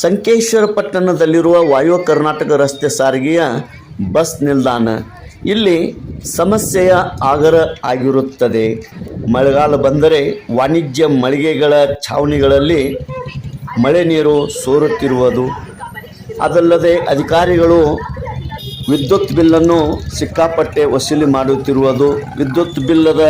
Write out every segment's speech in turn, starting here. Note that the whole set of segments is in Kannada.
ಸಂಕೇಶ್ವರ ಪಟ್ಟಣದಲ್ಲಿರುವ ವಾಯು ಕರ್ನಾಟಕ ರಸ್ತೆ ಸಾರಿಗೆಯ ಬಸ್ ನಿಲ್ದಾಣ. ಇಲ್ಲಿ ಸಮಸ್ಯೆಯ ಆಗರ ಆಗಿರುತ್ತದೆ. ಮಳೆಗಾಲ ಬಂದರೆ ವಾಣಿಜ್ಯ ಮಳಿಗೆಗಳ ಛಾವಣಿಗಳಲ್ಲಿ ಮಳೆ ನೀರು ಸೋರುತ್ತಿರುವುದು. ಅದಲ್ಲದೆ ಅಧಿಕಾರಿಗಳು ವಿದ್ಯುತ್ ಬಿಲ್ಲನ್ನು ಸಿಕ್ಕಾಪಟ್ಟೆ ವಸೂಲಿ ಮಾಡುತ್ತಿರುವುದು. ವಿದ್ಯುತ್ ಬಿಲ್ಲದ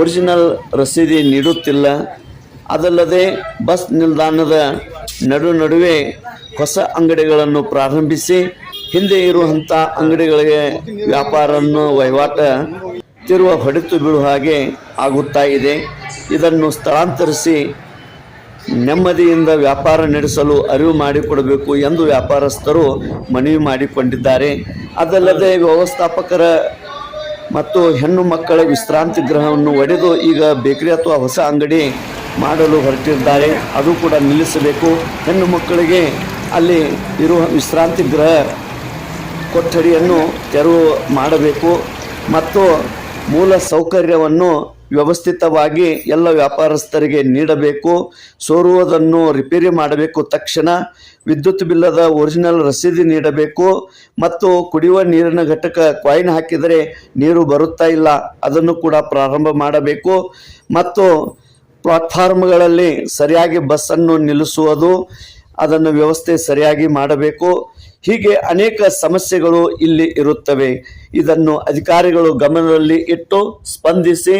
ಒರಿಜಿನಲ್ ರಸೀದಿ ನೀಡುತ್ತಿಲ್ಲ. ಅದಲ್ಲದೆ ಬಸ್ ನಿಲ್ದಾಣದ ನಡು ನಡುವೆ ಹೊಸ ಅಂಗಡಿಗಳನ್ನು ಪ್ರಾರಂಭಿಸಿ ಹಿಂದೆ ಇರುವಂಥ ಅಂಗಡಿಗಳಿಗೆ ವ್ಯಾಪಾರವನ್ನು ವಹಿವಾಟ ತಿರುವ ಹೊಡೆತು ಬೀಳುವ ಹಾಗೆ ಆಗುತ್ತಾ ಇದೆ. ಇದನ್ನು ಸ್ಥಳಾಂತರಿಸಿ ನೆಮ್ಮದಿಯಿಂದ ವ್ಯಾಪಾರ ನಡೆಸಲು ಅರಿವು ಮಾಡಿಕೊಡಬೇಕು ಎಂದು ವ್ಯಾಪಾರಸ್ಥರು ಮನವಿ ಮಾಡಿಕೊಂಡಿದ್ದಾರೆ. ಅದಲ್ಲದೆ ವ್ಯವಸ್ಥಾಪಕರ ಮತ್ತು ಹೆಣ್ಣು ಮಕ್ಕಳ ವಿಶ್ರಾಂತಿ ಗೃಹವನ್ನು ಒಡೆದು ಈಗ ಬೇಕರಿ ಅಥವಾ ಹೊಸ ಅಂಗಡಿ ಮಾಡಲು ಹೊರಟಿದ್ದಾರೆ. ಅದು ಕೂಡ ನಿಲ್ಲಿಸಬೇಕು. ಹೆಣ್ಣು ಮಕ್ಕಳಿಗೆ ಅಲ್ಲಿ ಇರುವ ವಿಶ್ರಾಂತಿ ಗೃಹ ಕೊಠಡಿಯನ್ನು ತೆರವು ಮಾಡಬೇಕು. ಮತ್ತು ಮೂಲ ಸೌಕರ್ಯವನ್ನು ವ್ಯವಸ್ಥಿತವಾಗಿ ಎಲ್ಲ ವ್ಯಾಪಾರಸ್ಥರಿಗೆ ನೀಡಬೇಕು. ಸೋರುವುದನ್ನು ರಿಪೇರಿ ಮಾಡಬೇಕು. ತಕ್ಷಣ ವಿದ್ಯುತ್ ಬಿಲ್ಲದ ಒರಿಜಿನಲ್ ರಸೀದಿ ನೀಡಬೇಕು. ಮತ್ತು ಕುಡಿಯುವ ನೀರಿನ ಘಟಕ ಕಾಯಿನ್ ಹಾಕಿದರೆ ನೀರು ಬರುತ್ತಾ ಇಲ್ಲ. ಅದನ್ನು ಕೂಡ ಪ್ರಾರಂಭ ಮಾಡಬೇಕು. ಮತ್ತು ಪ್ಲಾಟ್ಫಾರ್ಮ್ಗಳಲ್ಲಿ ಸರಿಯಾಗಿ ಬಸ್ಸನ್ನು ನಿಲ್ಲಿಸುವುದು, ಅದನ್ನು ವ್ಯವಸ್ಥೆ ಸರಿಯಾಗಿ ಮಾಡಬೇಕು. ಹೀಗೆ ಅನೇಕ ಸಮಸ್ಯೆಗಳು ಇಲ್ಲಿ ಇರುತ್ತವೆ. ಇದನ್ನು ಅಧಿಕಾರಿಗಳು ಗಮನದಲ್ಲಿ ಇಟ್ಟು ಸ್ಪಂದಿಸಿ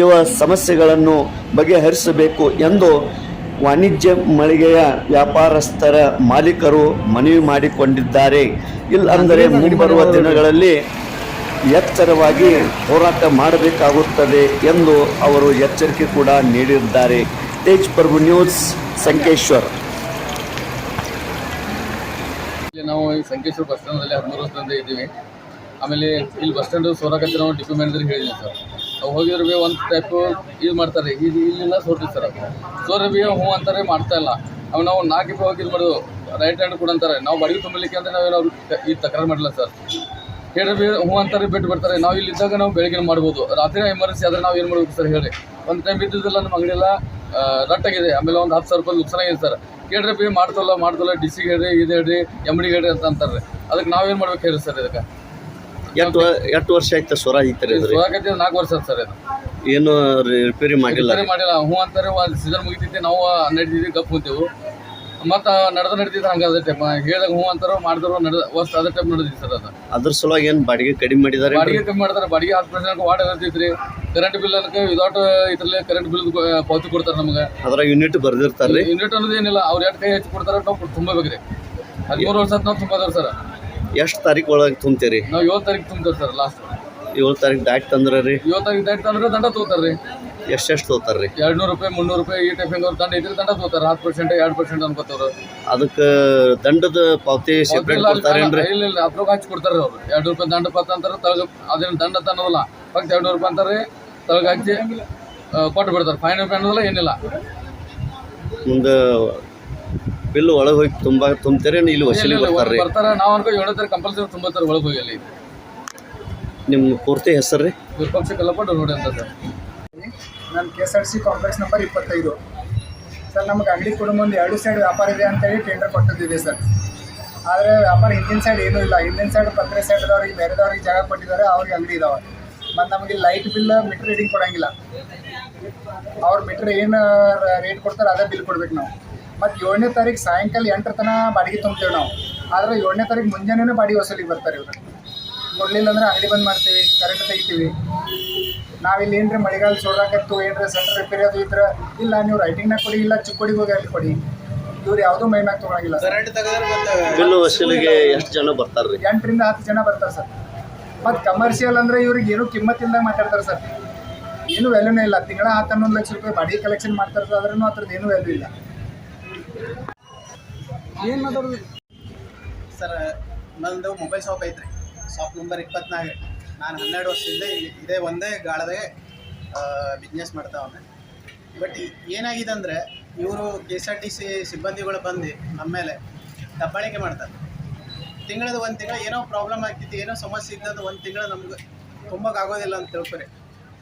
ಇವ ಸಮಸ್ಯೆಗಳನ್ನು ಬಗೆಹರಿಸಬೇಕು ಎಂದು ವಾಣಿಜ್ಯ ಮಳಿಗೆಯ ವ್ಯಾಪಾರಸ್ಥರ ಮಾಲೀಕರು ಮನವಿ ಮಾಡಿಕೊಂಡಿದ್ದಾರೆ. ಇಲ್ಲಂದರೆ ಮುಂಬರುವ ದಿನಗಳಲ್ಲಿ ಎಚ್ಚರವಾಗಿ ಹೋರಾಟ ಮಾಡಬೇಕಾಗುತ್ತದೆ ಎಂದು ಅವರು ಎಚ್ಚರಿಕೆ ಕೂಡ ನೀಡಿದ್ದಾರೆ. ತೇಜ್ ಪ್ರಭು ನ್ಯೂಸ್, ಸಂಕೇಶ್ವರ್. ನಾವು ಈ ಸಂಕೇಶ್ವರ ಬಸ್ ಸ್ಟ್ಯಾಂಡಲ್ಲಿ ಹದಿಮೂರು ವರ್ಷದಿಂದ ಇದ್ದೀವಿ. ಆಮೇಲೆ ಇಲ್ಲಿ ಬಸ್ ಸ್ಟ್ಯಾಂಡ್ ಸೋರಾಕತ್ತಿ ನಾವು ಡಿಪ್ಯೂ ಮ್ಯಾನೇಜರ್ ಹೇಳಿದ್ವಿ ಸರ್. ನಾವು ಹೋಗಿದ್ರೆ ಒಂದು ಟೈಪು ಇದು ಮಾಡ್ತಾರೆ. ಇದು ಇಲ್ಲಿಂದ ಸೋರ್ತೀವಿ ಸರ್ ಸೋರ ಬಿ ಹ್ಞೂ ಅಂತಾರೆ, ಮಾಡ್ತಾ ಇಲ್ಲ. ಅವು ನಾವು ನಾಲ್ಕು ಹೋಗಿ ಇದು ಮಾಡೋದು, ರೈಟ್ ಹ್ಯಾಂಡ್ ಕೂಡ ಅಂತಾರೆ. ನಾವು ಬಾಡಿಗೆ ತುಂಬಲಿಕ್ಕೆ ಅಂದರೆ ನಾವೇನು ಅವ್ರು ಈ ತಕರಾರು ಮಾಡಲ್ಲ ಸರ್. ಹೇಳ್ರಿ ಬಿ ಹ್ಞೂ ಅಂತಾರೆ ಬಿಟ್ಟು ಬರ್ತಾರೆ. ನಾವು ಇಲ್ಲಿದ್ದಾಗ ನಾವು ಬೆಳಗ್ಗೆ ಮಾಡ್ಬೋದು. ರಾತ್ರಿ ಎಮರ್ಜೆನ್ಸಿ ಆದರೆ ನಾವು ಏನು ಮಾಡ್ಬೇಕು ಸರ್ ಹೇಳಿ? ಒಂದು ಟೈಮ್ ಇದ್ದಿದ್ದೆಲ್ಲ ನಮ್ಮ ಅಂಗಡಿಯೆಲ್ಲ ರಟ್ಟಾಗಿದೆ. ಆಮೇಲೆ ಒಂದು ಹತ್ತು ಸಾವಿರ ರೂಪಾಯಿ ನುಕ್ಸಾನಾಗಿದೆ ಸರ್. ಕೇಳ್ರಿ ಬಿ ಮಾಡ್ತಲ್ಲ ಮಾಡ್ತಲ್ಲ ಡಿ ಸಿಗೆ ಹೇಳ್ರಿ ಇದು ಹೇಳ್ರಿ ಎಂ ಡಿಗೆ ಹೇಳ್ರಿ ಅಂತ ಅಂತಾರೆ. ಅದಕ್ಕೆ ನಾವೇನು ಮಾಡ್ಬೇಕು ಹೇಳಿ ಸರ್ ಇದಕ್ಕೆ? ಎಷ್ಟು ಎಷ್ಟು ವರ್ಷ ಆಯ್ತು ಸ್ವರ ಐತರಿ ಸ್ವರಾಗತ್ತೆ ನಾಲ್ಕು ವರ್ಷ ಆಯ್ತು ಸರ್ ಇದು. ಏನು ರಿಪೇರಿ ಮಾಡಿಲ್ಲ? ರಿಪೇರಿ ಮಾಡಿಲ್ಲ. ಹ್ಞೂ ಅಂತಾರೆ ಒಂದು ಸೀಸನ್ ಮುಗಿತೈತೆ ನಾವು ನಡೆದಿದ್ದೀವಿ ಗಪ್ ಕುಂತೇವು. ಮತ್ತು ನಡೆದ ನಡೀತಿದ್ರೆ ಹಂಗೆ ಅದೇ ಟೈಮ್ ಹೇಳಿದಾಗ ಹ್ಞೂ ಅಂತಾರೋ ಮಾಡಿದ್ರು ನಡೆದ ವಸ್ತು ಅದೇ ಟೈಮ್ ನಡೆದಿತ್ತು ಸರ್ ಅದು. ಅದ್ರ ಸಲುವಾಗಿ ಏನು ಬಾಡಿಗೆ ಕಡಿಮೆ ಮಾಡಿದಾರೆ ಬಾಡಿಗೆ ಕಮ್ಮಿ ಮಾಡ್ತಾರೆ ಬಾಡಿಗೆ ಹತ್ತು ಪರ್ಸೆಂಟ್ ವಾರ್ಡ್ ಇರ್ತೈತ್ರಿ ಕರೆಂಟ್ ಬಿಲ್ ಅದಕ್ಕೆ ವಿದೌಟ್ ಇದ್ರಲ್ಲಿ ಕರೆಂಟ್ ಬಿಲ್ ಪಾವತಿ ಕೊಡ್ತಾರೆ ನಮ್ಗೆ. ಅದರ ಯೂನಿಟ್ ಬರ್ದಿರ್ತಾರೆ ಯೂನಿಟ್ ಅನ್ನೋದು ಏನಿಲ್ಲ. ಅವ್ರು ಎರಡು ಕೈ ಹೆಚ್ಚು ಕೊಡ್ತಾರೆ ನಾವು ತುಂಬಬೇಕ್ರಿ. ಹದಿಮೂರು ವರ್ಷ ನಾವು ತುಂಬೋದವ್ರು ಸರ್. ಎಷ್ಟು ತಾರೀಕು ಒಳಗೆ ತುಂಬ್ತೀರಿ? ನಾವು ಏಳು ತಾರೀಕು ತುಂಬ್ತೇವೆ ಸರ್ ಲಾಸ್ಟ್ ಏಳು ತಾರೀಕು ದಾಟ್ ತಂದ್ರೆ ರೀ ಏಳು ತಾರೀಕು ದಾಟ್ ತಂದ್ರೆ ದಂಡ ತಗೋತಾರೆ ರೀ ಎಷ್ಟೆಷ್ಟು ತೋತಾರ್ರಿ ಎರಡು ನೂರು ರೂಪಾಯಿ ಮುನ್ನೂರು ರೂಪಾಯಿ ಈ ಟೈಪಿಂಗ್ ಅವ್ರು ದಂಡ ಇದ್ರೆ ದಂಡ ತೋತಾರೆ ಹತ್ತು ಪರ್ಸೆಂಟ್ ಎರಡು ಪರ್ಸೆಂಟ್ ಅನ್ಕೋತವ್ರು ಅದಕ್ಕೆ ದಂಡದ ಪಾವತಿ ಸೆಪ್ರೇಟ್ ಕೊಡ್ತಾರೇನ್ರಿ? ಇಲ್ಲ ಇಲ್ಲ ಅದ್ರಾಗ ಹಚ್ಚಿ ಕೊಡ್ತಾರೆ ಅವ್ರು. ಎರಡು ರೂಪಾಯಿ ದಂಡ ಪತ್ತ ಅಂತಾರೆ ತಳಗ ಅದೇನು ದಂಡ ತನ್ನೋಲ್ಲ. ಫಕ್ತ ಎರಡು ನೂರು ರೂಪಾಯಿ ಅಂತಾರೆ ತಳಗ ಹಚ್ಚಿ ಕೊಟ್ಟು ಬಿಡ್ತಾರೆ. ಫೈನ್ ರೂಪಾಯಿ ಅನ್ನೋದಿಲ್ಲ ಏನಿಲ್ಲ. ಮುಂದೆ ಬಿಲ್ ಒಳಗೆ ಹೋಗಿ ತುಂಬ ತುಂಬ್ತಾರೆ ಇಲ್ಲಿ ವಸೂಲಿ ಬರ್ತಾರೆ ಬರ್ತಾರೆ. ನಾವು ಅನ್ಕೋ ಹೇಳ್ತಾರೆ ಕಂಪಲ್ಸರಿ ತುಂಬತ್ತಾರೆ ಒಳಗೆ ಹೋಗಿ ಅಲ್ಲಿ. ನಿಮ್ಮ ಪೂರ್ತಿ ಹೆಸರು ರೀ? ವಿಪಕ್ಷ ಕಲ್ಲಪ್ಪ ನೋಡಿ ಅಂತ ಸರ್. ನಾನು K S R C complex number ಇಪ್ಪತ್ತೈದು. ಸರ್, ನಮಗೆ ಅಂಗಡಿ ಕೊಡೋ ಮುಂದೆ ಎರಡು ಸೈಡ್ ವ್ಯಾಪಾರ ಇದೆ ಅಂತೇಳಿ ಟೆಂಡರ್ ಕೊಟ್ಟಿದ್ದಿದೆ ಸರ್. ಆದರೆ ವ್ಯಾಪಾರ ಹಿಂದಿನ ಸೈಡ್ ಏನೂ ಇಲ್ಲ. ಹಿಂದಿನ ಸೈಡ್ ಪತ್ರೆ ಸೈಡ್ದವ್ರಿಗೆ ಬೇರೆದವ್ರಿಗೆ ಜಾಗ ಕೊಟ್ಟಿದ್ದಾರೆ, ಅವ್ರಿಗೆ ಅಂಗಡಿ ಇದಾವೆ. ಮತ್ತು ನಮಗೆ ಲೈಟ್ ಬಿಲ್ ಮೀಟ್ರ್ ರೀಡಿಂಗ್ ಕೊಡಂಗಿಲ್ಲ. ಅವ್ರ ಮೀಟ್ರ್ ಏನು ರೇಟ್ ಕೊಡ್ತಾರೆ ಅದೇ ಬಿಲ್ ಕೊಡ್ಬೇಕು ನಾವು. ಮತ್ತು ಏಳನೇ ತಾರೀಕು ಸಾಯಂಕಾಲ ಎಂಟರ ತನಕ ಬಾಡಿಗೆ ತುಂಬ್ತೇವೆ ನಾವು. ಆದರೆ ಏಳನೇ ತಾರೀಕು ಮುಂಜಾನೆ ಬಾಡಿಗೆ ವಸೂಲಿಗೆ ಬರ್ತಾರೆ ಇವರು. ಕೊಡಲಿಲ್ಲ ಅಂದ್ರೆ ಅಂಗಡಿ ಬಂದ್ ಮಾಡ್ತೀವಿ ಕರೆಂಟ್ ತೆಗಿತೀವಿ. ನಾವಿಲ್ಲಿ ಏನ್ರಿ ಮಳೆಗಾಲ ಸೋಡಾಕತ್ತು ಏನ್ರಿ ಸೆಂಟರ್ ರಿಪೇರಿ ಅದು ಇದ್ರೆ ಇಲ್ಲ ನೀವು ರೈಟಿಂಗ್ನಾಗ ಕೊಡಿ ಇಲ್ಲ ಚಿಕ್ಕೋಡಿಗೆ ಹೋಗಿ ಅಲ್ಲಿ ಕೊಡಿ. ಇವ್ರು ಯಾವುದೂ ಮೈ ಮ್ಯಾಗ ತೊಗೊಳಂಗಿಲ್ಲ ಸರ್. ಬಿಲ್ ವಸೂಲಿಗೆ ಎಷ್ಟು ಜನ ಬರ್ತಾರೆ ಎಂಟರಿಂದ ಹತ್ತು ಜನ ಬರ್ತಾರೆ ಸರ್. ಮತ್ತು ಕಮರ್ಷಿಯಲ್ ಅಂದ್ರೆ ಇವ್ರಿಗೆ ಏನೂ ಕಿಮ್ಮತ್ ಇಲ್ದಾಗ ಮಾತಾಡ್ತಾರೆ ಸರ್. ಏನು ವ್ಯಾಲ್ಯೂನೇ ಇಲ್ಲ. ತಿಂಗಳ ಹತ್ತು ಹನ್ನೊಂದು ಲಕ್ಷ ರೂಪಾಯಿ ಬಾಡಿಗೆ ಕಲೆಕ್ಷನ್ ಮಾಡ್ತಾರೆ ಸರ್. ಅದ್ರೂ ಅದ್ರದ್ದು ಏನೂ ವ್ಯಾಲ್ಯೂ ಇಲ್ಲ. ಏನು ಮಾತಾಡೋದು? ಸರ್ ನಂದು ಮೊಬೈಲ್ ಶಾಪ್ ಐತ್ರಿ. ಶಾಪ್ ನಂಬರ್ ಇಪ್ಪತ್ನಾಲ್ಕು. ನಾನು ಹನ್ನೆರಡು ವರ್ಷದಿಂದ ಇಲ್ಲಿ ಇದೇ ಒಂದೇ ಗಾಳದಾಗೆ ಬಿಸ್ನೆಸ್ ಮಾಡ್ತಾವನೆ ಬಟ್ ಏನಾಗಿದೆ ಅಂದರೆ ಇವರು K S R T C ಸಿಬ್ಬಂದಿಗಳು ಬಂದು ನಮ್ಮ ಮೇಲೆ ದಬ್ಬಾಳಿಕೆ ಮಾಡ್ತಾರೆ. ತಿಂಗಳದ ಒಂದು ತಿಂಗಳು ಏನೋ ಪ್ರಾಬ್ಲಮ್ ಆಗ್ತಿತ್ತು, ಏನೋ ಸಮಸ್ಯೆ ಇದ್ದದ್ದು ಒಂದು ತಿಂಗಳು ನಮ್ಗೆ ತುಂಬಕ್ಕಾಗೋದಿಲ್ಲ ಅಂತ ತಿಳ್ಕೊರಿ.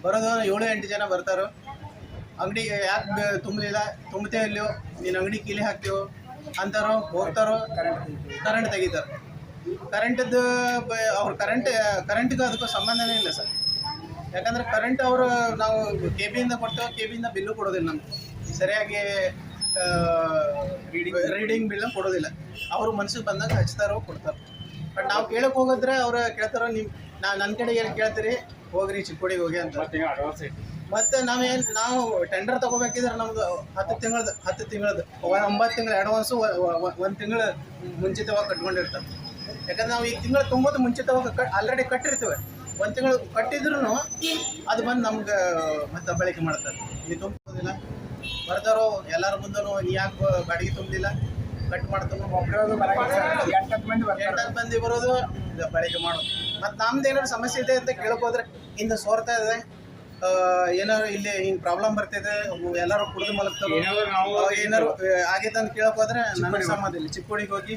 ಬರೋದು ಏಳು ಎಂಟು ಜನ ಬರ್ತಾರೋ, ಅಂಗಡಿ ಯಾಕೆ ತುಂಬಲಿಲ್ಲ ತುಂಬತೇ ಇಲ್ಲೋ ನೀನು ಅಂಗಡಿ ಕೀಲಿ ಹಾಕ್ತೀವೋ, ಅಂತಾರೋ, ಹೋಗ್ತಾರೋ ಕರೆಂಟ್ ಕರೆಂಟ್ ತೆಗಿತಾರೆ. ಕರೆಂಟದ್ದು ಅವ್ರ ಕರೆಂಟ್ ಕರೆಂಟಿಗೂ ಅದಕ್ಕೂ ಸಂಬಂಧನೇ ಇಲ್ಲ ಸರ್. ಯಾಕಂದ್ರೆ ಕರೆಂಟ್ ಅವರು ನಾವು ಕೆ ಬಿಯಿಂದ ಕೊಡ್ತೇವೆ ಕೆ ಬಿಯಿಂದ ಬಿಲ್ಲು ಕೊಡೋದಿಲ್ಲ ನಮ್ಗೆ. ಸರಿಯಾಗಿ ರೀಡಿಂಗ್ ರೀಡಿಂಗ್ ಬಿಲ್ಲ ಕೊಡೋದಿಲ್ಲ. ಅವರು ಮನ್ಸಿಗೆ ಬಂದಾಗ ಹಚ್ತಾರೋ ಕೊಡ್ತಾರೆ. ಬಟ್ ನಾವು ಕೇಳಕ್ಕೆ ಹೋಗಿದ್ರೆ ಅವ್ರು ಕೇಳ್ತಾರೋ ನಿಮ್ಮ ನಾ ನನ್ನ ಕಡೆ ಏನು ಕೇಳ್ತೀರಿ? ಹೋಗ್ರಿ ಚಿಕ್ಕೋಡಿಗೆ ಹೋಗಿ ಅಂತ. ಮತ್ತೆ ನಾವೇನು ನಾವು ಟೆಂಡರ್ ತಗೋಬೇಕಿದ್ರೆ ನಮ್ದು ಹತ್ತು ತಿಂಗಳದ್ದು ಹತ್ತು ತಿಂಗಳದ್ದು ಒಂಬತ್ತು ತಿಂಗಳು ಅಡ್ವಾನ್ಸು ಒಂದು ತಿಂಗಳು ಮುಂಚಿತವಾಗಿ ಕಟ್ಕೊಂಡಿರ್ತಾರೆ. ಯಾಕಂದ್ರೆ ನಾವು ಈ ತಿಂಗಳು ತುಂಬೋದು ಮುಂಚಿತವಾಗಿ ಆಲ್ರೆಡಿ ಕಟ್ಟಿರ್ತೇವೆ. ಒಂದು ತಿಂಗಳು ಕಟ್ಟಿದ್ರು ಅದು ಬಂದು ನಮ್ಗೆ ಮತ್ತೆ ಬಳಕೆ ಮಾಡ್ತಾರೆ ಇಲ್ಲಿ ತುಂಬೋದಿಲ್ಲ ಬರ್ತಾರೋ ಎಲ್ಲರ ಮುಂದೂ ನೀ ಯಾಕೆ ಬಾಡಿಗೆ ತುಂಬಿಲ್ಲ ಕಟ್ ಮಾಡ್ತಾನೋ ಸರ್ ಎಂಟತ್ತು ಮಂದಿ ಬರೋದು ಬಳಕೆ ಮಾಡೋದು. ಮತ್ತು ನಮ್ದು ಏನಾದ್ರು ಸಮಸ್ಯೆ ಇದೆ ಅಂತ ಕೇಳಕ್ ಹೋದ್ರೆ ಇಂದ ಸೋರ್ತಾ ಇದೆ. ಏನಾರು ಇಲ್ಲಿ ಹಿಂಗೆ ಪ್ರಾಬ್ಲಮ್ ಬರ್ತಿದೆ ಎಲ್ಲರೂ ಕುಡಿದು ಮಲಗ್ತಾರೆ ಏನಾರು ಆಗೈತೆ ಅಂತ ಕೇಳಕ್ ಹೋದ್ರೆ ನನಗೆ ಸಂಬಂಧ ಇಲ್ಲ. ಚಿಕ್ಕೋಡಿಗೆ ಹೋಗಿ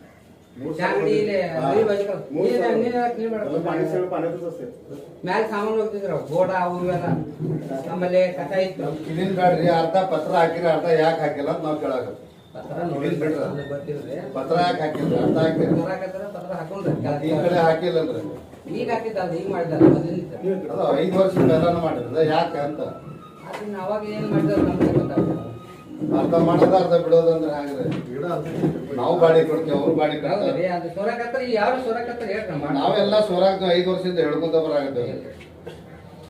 ಮ್ಯಾಲ ಸಾಮಾನು ಹೋಗ್ತಿದ್ರು. ಗೋಡ ಆಮೇಲೆ ಕಸ ಇತ್ತು. ಇದನ್ ಬೇಡ್ರಿ ಅರ್ಧ ಪತ್ರ ಹಾಕಿರ ಅರ್ಧ ಯಾಕೆ ಹಾಕಿಲ್ಲ ಅಂತ ನಾವು ಕೇಳಾಕ ಪತ್ರ ಬಿಡ್ರಿ. ಪತ್ರ ಯಾಕೆ ಹಾಕಿಲ್ಲ ಅರ್ಧ ಹಾಕಿರಿ ಪತ್ರ ಹಾಕೊಂಡ್ರಿ. ಈ ಕಡೆ ಅಂದ್ರೆ ಈಗ ಹಾಕಿದ್ದ ಅದು ಈಗ ಮೊದಲಿಂದ ಅದು ಐದು ವರ್ಷ ಎಲ್ಲಾನು ಮಾಡಿದ್ರೆ ಯಾಕೆ ಅಂತ? ಅದನ್ನ ಅವಾಗ ಏನ್ ಮಾಡಿದಾರೆ ನಮ್ಗೆ ಗೊತ್ತಾಗ್ತದೆ ಅರ್ಧ ಮಾಡೋದು ಅರ್ಧ ಬಿಡೋದಂದ್ರೆ ಹಾಗೆ ನಾವು ಬಾಡಿ ಕೊಡ್ತೇವೆ ಅವ್ರು ಬಾಡಿ ಕೊಡ್ತಾರೆ. ನಾವೆಲ್ಲ ಸ್ವರಾಗ ಐದು ವರ್ಷದಿಂದ ಹೇಳ್ಕೊಂತ ಬರಾಗಿದ್ದೇವೆ.